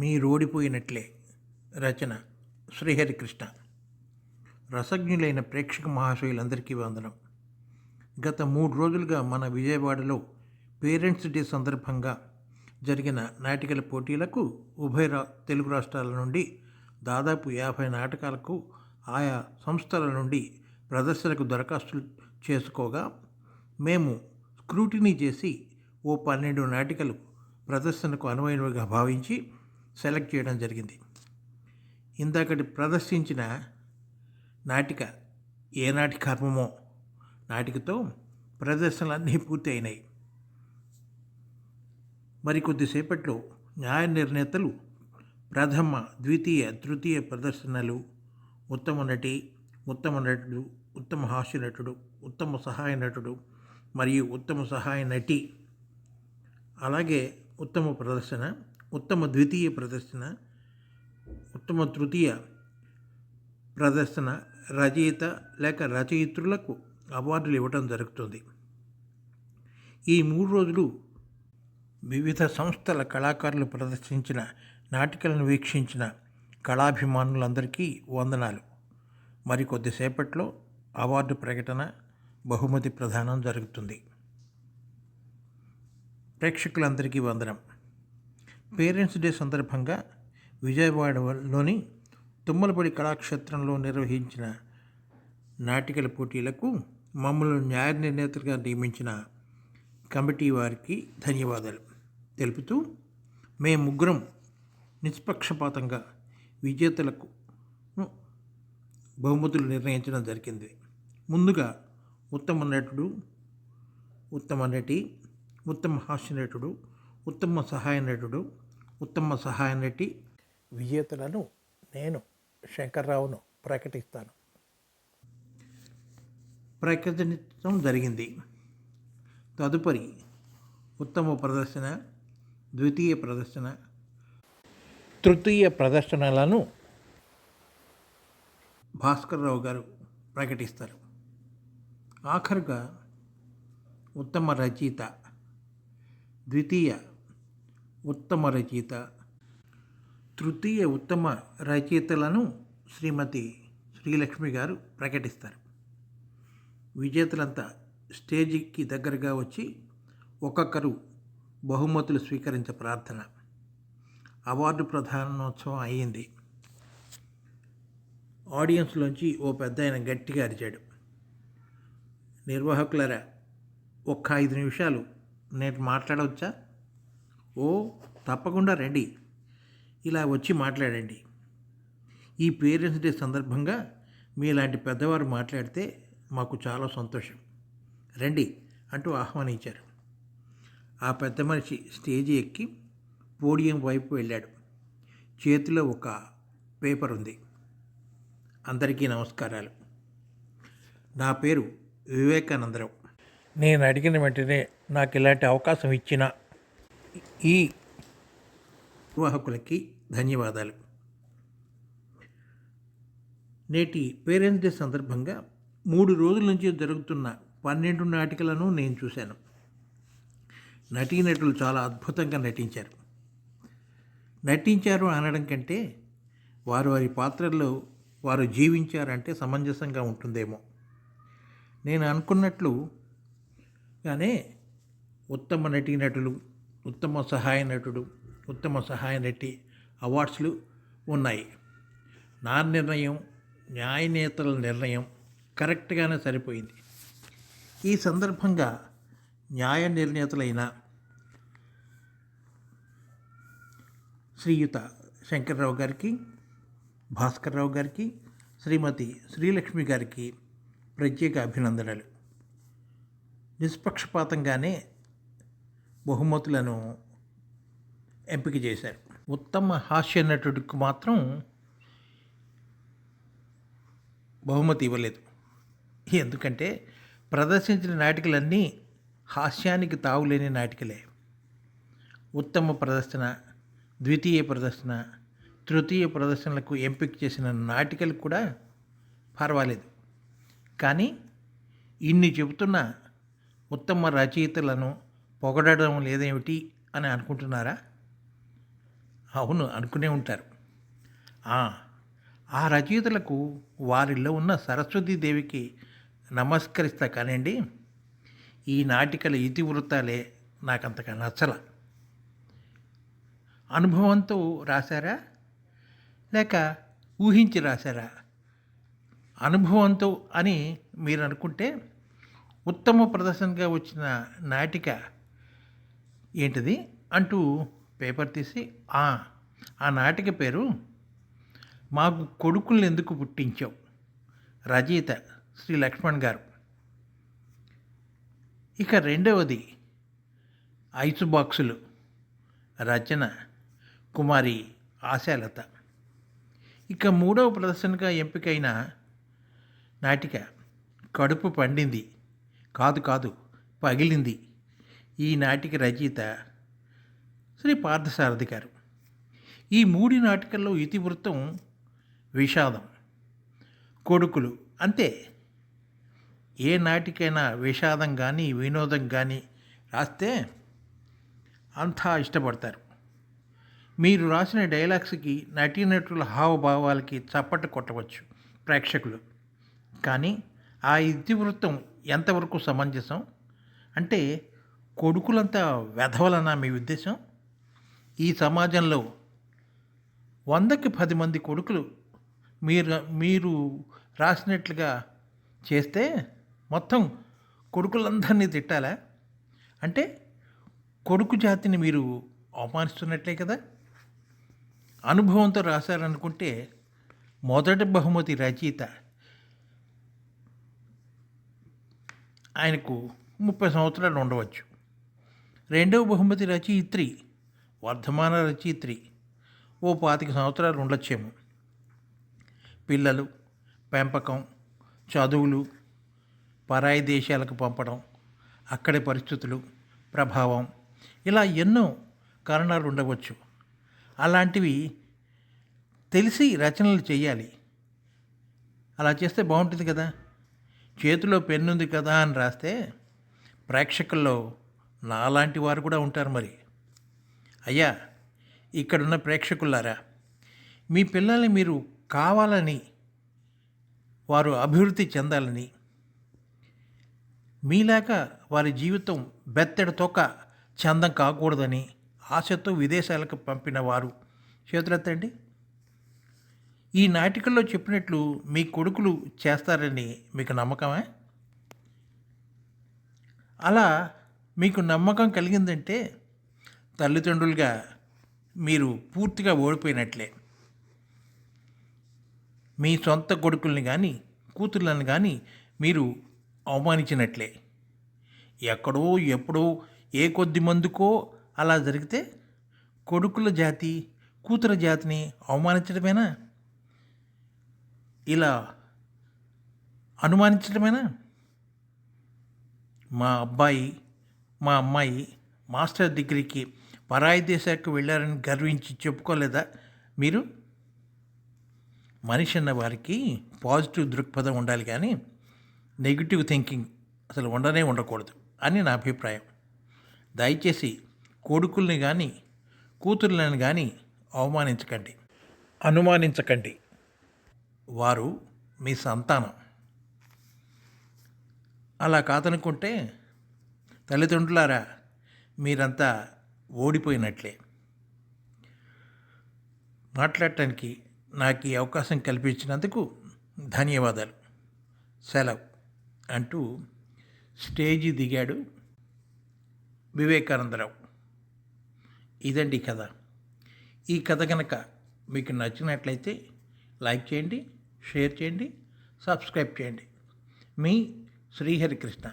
మీరోడిపోయినట్లే రచన శ్రీహరికృష్ణ. రసజ్ఞులైన ప్రేక్షక మహాశయులందరికీ వందనం. గత మూడు రోజులుగా మన విజయవాడలో పేరెంట్స్ డే సందర్భంగా జరిగిన నాటికల పోటీలకు ఉభయ రా తెలుగు రాష్ట్రాల నుండి దాదాపు యాభై నాటకాలకు ఆయా సంస్థల నుండి ప్రదర్శనకు దరఖాస్తులు చేసుకోగా మేము స్క్రూటినీ చేసి ఓ పన్నెండు నాటికలు ప్రదర్శనకు అనువైనవిగా భావించి సెలెక్ట్ చేయడం జరిగింది. ఇందాకటి ప్రదర్శించిన నాటిక ఏనాటి కర్మమో నాటికతో ప్రదర్శనలన్నీ పూర్తి అయినాయి. మరికొద్దిసేపట్లో న్యాయ నిర్ణేతలు ప్రథమ ద్వితీయ తృతీయ ప్రదర్శనలు ఉత్తమ నటి ఉత్తమ నటుడు ఉత్తమ హాస్య నటుడు ఉత్తమ సహాయ నటుడు మరియు ఉత్తమ సహాయ నటి అలాగే ఉత్తమ ప్రదర్శన ఉత్తమ ద్వితీయ ప్రదర్శన ఉత్తమ తృతీయ ప్రదర్శన రచయిత లేక రచయిత్రులకు అవార్డులు ఇవ్వడం జరుగుతుంది. ఈ మూడు రోజులు వివిధ సంస్థల కళాకారులు ప్రదర్శించిన నాటికలను వీక్షించిన కళాభిమానులందరికీ వందనాలు. మరికొద్దిసేపట్లో అవార్డు ప్రకటన బహుమతి ప్రదానం జరుగుతుంది. ప్రేక్షకులందరికీ వందనం. పేరెంట్స్ డే సందర్భంగా విజయవాడలోని తుమ్మలపడి కళాక్షేత్రంలో నిర్వహించిన నాటికల పోటీలకు మమ్మల్ని న్యాయ నిర్ణేతలుగా నియమించిన కమిటీ వారికి ధన్యవాదాలు తెలుపుతూ మేము ముగ్గురం నిష్పక్షపాతంగా విజేతలకు బహుమతులు నిర్ణయించడం జరిగింది. ముందుగా ఉత్తమ నటుడు ఉత్తమ నటి ఉత్తమ హాస్య నటుడు ఉత్తమ సహాయ నటుడు ఉత్తమ సహాయ నటి విజేతలను నేను శంకర్రావును ప్రకటిస్తాను. ప్రకటించడం జరిగింది. తదుపరి ఉత్తమ ప్రదర్శన ద్వితీయ ప్రదర్శన తృతీయ ప్రదర్శనలను భాస్కర్రావు గారు ప్రకటిస్తారు. ఆఖరుగా ఉత్తమ రచయిత ద్వితీయ ఉత్తమ రచయిత. తృతీయ ఉత్తమ రచయితలను శ్రీమతి శ్రీలక్ష్మి గారు ప్రకటిస్తారు. విజేతలంతా స్టేజికి దగ్గరగా వచ్చి ఒక్కొక్కరు బహుమతులు స్వీకరించే ప్రార్థన. అవార్డు ప్రధానోత్సవం అయ్యింది. ఆడియన్స్లోంచి ఓ పెద్ద ఆయన గట్టిగా అరిచాడు. నిర్వాహకులరా ఒక్క ఐదు నిమిషాలు నేను మాట్లాడవచ్చా? ఓ తప్పకుండా రండి. ఇలా వచ్చి మాట్లాడండి. ఈ పేరెంట్స్ డే సందర్భంగా మీలాంటి పెద్దవారు మాట్లాడితే మాకు చాలా సంతోషం. రండి అంటూ ఆహ్వానించారు. ఆ పెద్ద మనిషి స్టేజి ఎక్కి పోడియం వైపు వెళ్ళాడు. చేతిలో ఒక పేపర్ ఉంది. అందరికీ నమస్కారాలు. నా పేరు వివేకానందరావు. నేను అడిగిన వెంటనే నాకు ఇలాంటి అవకాశం ఇచ్చిన ఈ నిర్వాహకులకి ధన్యవాదాలు. నేటి పేరెంట్స్ డే సందర్భంగా మూడు రోజుల నుంచి జరుగుతున్న పన్నెండు నాటికలను నేను చూశాను. నటీనటులు చాలా అద్భుతంగా నటించారు. నటించారు అనడం కంటే వారు వారి పాత్రల్లో వారు జీవించారంటే సమంజసంగా ఉంటుందేమో. నేను అనుకున్నట్లుగానే ఉత్తమ నటీనటులు ఉత్తమ సహాయ నటుడు ఉత్తమ సహాయ నటి అవార్డ్స్లు ఉన్నాయి. నా నిర్ణయం న్యాయ నేతల నిర్ణయం కరెక్ట్గానే సరిపోయింది. ఈ సందర్భంగా న్యాయ నిర్ణేతలైన శ్రీయుత శంకర్రావు గారికి భాస్కర్రావు గారికి శ్రీమతి శ్రీలక్ష్మి గారికి ప్రత్యేక అభినందనలు. నిష్పక్షపాతంగానే బహుమతులను ఎంపిక చేశారు. ఉత్తమ హాస్య నటుడికి మాత్రం బహుమతి ఇవ్వలేదు. ఎందుకంటే ప్రదర్శించిన నాటికలన్నీ హాస్యానికి తావులేని నాటికలే. ఉత్తమ ప్రదర్శన ద్వితీయ ప్రదర్శన తృతీయ ప్రదర్శనలకు ఎంపిక చేసిన నాటికలు కూడా పర్వాలేదు. కానీ ఇన్ని చెబుతున్న ఉత్తమ రచయితలను పొగడడం లేదేమిటి అని అనుకుంటున్నారా? అవును అనుకునే ఉంటారు. ఆ, రచయితలకు వారిలో ఉన్న సరస్వతీదేవికి నమస్కరిస్తా కానివ్వండి. ఈ నాటికల ఇతివృత్తాలే నాకంతగా నచ్చల. అనుభవంతో రాశారా? లేక ఊహించి రాశారా? అనుభవంతో అని మీరు అనుకుంటే ఉత్తమ ప్రదర్శనగా వచ్చిన నాటిక ఏంటిది? అంటూ పేపర్ తీసి "ఆ, ఆ నాటిక పేరు మాకు కొడుకుల్ని ఎందుకు పుట్టించావు? రచయిత శ్రీ లక్ష్మణ్ గారు. ఇక రెండవది ఐసు బాక్సులు. రచన కుమారి ఆశాలత. ఇక మూడవ ప్రదర్శనగా ఎంపికైన నాటిక కడుపు పండింది. కాదు కాదు పగిలింది. ఈ రచయిత శ్రీ పార్థసారథి గారు. ఈ మూడి నాటికల్లో ఇతివృత్తం విషాదం కొడుకులు అంతే. ఏ నాటికైనా విషాదం కానీ వినోదం కానీ రాస్తే అంతా ఇష్టపడతారు. మీరు రాసిన డైలాగ్స్కి నటీనటుల హావభావాలకి చప్పట్లు కొట్టవచ్చు ప్రేక్షకులు. కానీ ఆ ఇతివృత్తం ఎంతవరకు సమంజసం? అంటే కొడుకులంతా వెధవలన్నా మీ ఉద్దేశం? ఈ సమాజంలో వందకి పది మంది కొడుకులు మీరు మీరు రాసినట్లుగా చేస్తే మొత్తం కొడుకులందరినీ తిట్టాలా? అంటే కొడుకు జాతిని మీరు అవమానిస్తున్నట్లే కదా? అనుభవంతో రాశారనుకుంటే మొదటి బహుమతి రచయిత ఆయనకు ముప్పై సంవత్సరాలు ఉండవచ్చు. రెండవ బహుమతి రచయిత్రి వర్ధమాన రచయిత్రి. ఓ పాతిక సంవత్సరాలు ఉండొచ్చేమో. పిల్లలు పెంపకం చదువులు పరాయి దేశాలకు పంపడం అక్కడి పరిస్థితులు ప్రభావం ఇలా ఎన్నో కారణాలు ఉండవచ్చు. అలాంటివి తెలిసి రచనలు చేయాలి అలా చేస్తే బాగుంటుంది కదా. చేతిలో పెన్నుంది కదా అని రాస్తే ప్రేక్షకుల్లో నాలాంటి వారు కూడా ఉంటారు మరి. అయ్యా ఇక్కడున్న ప్రేక్షకులారా మీ పిల్లల్ని మీరు కావాలని వారు అభివృద్ధి చెందాలని మీలాగా వారి జీవితం బెత్తడి తొక్క చందం కాకూడదని ఆశతో విదేశాలకు పంపిన వారు చేతులెత్తండి. ఈ నాటికల్లో చెప్పినట్లు మీ కొడుకులు చేస్తారని మీకు నమ్మకమే? అలా మీకు నమ్మకం కలిగిందంటే తల్లిదండ్రులుగా మీరు పూర్తిగా ఓడిపోయినట్లే. మీ సొంత కొడుకుల్ని కానీ కూతుర్లను కానీ మీరు అవమానించినట్లే. ఎక్కడో ఎప్పుడో ఏ కొద్ది మందుకో అలా జరిగితే కొడుకుల జాతి కూతురు జాతిని అవమానించడమేనా? ఇలా అనుమానించడమేనా? మా అబ్బాయి మా అమ్మాయి మాస్టర్ డిగ్రీకి పరాయి దేశాలకు వెళ్ళారని గర్వించి చెప్పుకోలేదా? మీరు? మనిషి అన్న వారికి పాజిటివ్ దృక్పథం ఉండాలి కానీ నెగిటివ్ థింకింగ్ అసలు ఉండనే ఉండకూడదు అని నా అభిప్రాయం. దయచేసి కొడుకుల్ని కానీ కూతుర్లను కానీ అవమానించకండి. అనుమానించకండి. వారు మీ సంతానం. అలా కాదనుకుంటే తల్లిదండ్రులారా మీరంతా ఓడిపోయినట్లే. మాట్లాడటానికి నాకు ఈ అవకాశం కల్పించినందుకు ధన్యవాదాలు. సెలవు అంటూ స్టేజి దిగాడు వివేకానందరావు. ఇదండి కథ. ఈ కథ కనుక మీకు నచ్చినట్లయితే లైక్ చేయండి షేర్ చేయండి సబ్స్క్రైబ్ చేయండి. మీ శ్రీహరికృష్ణ.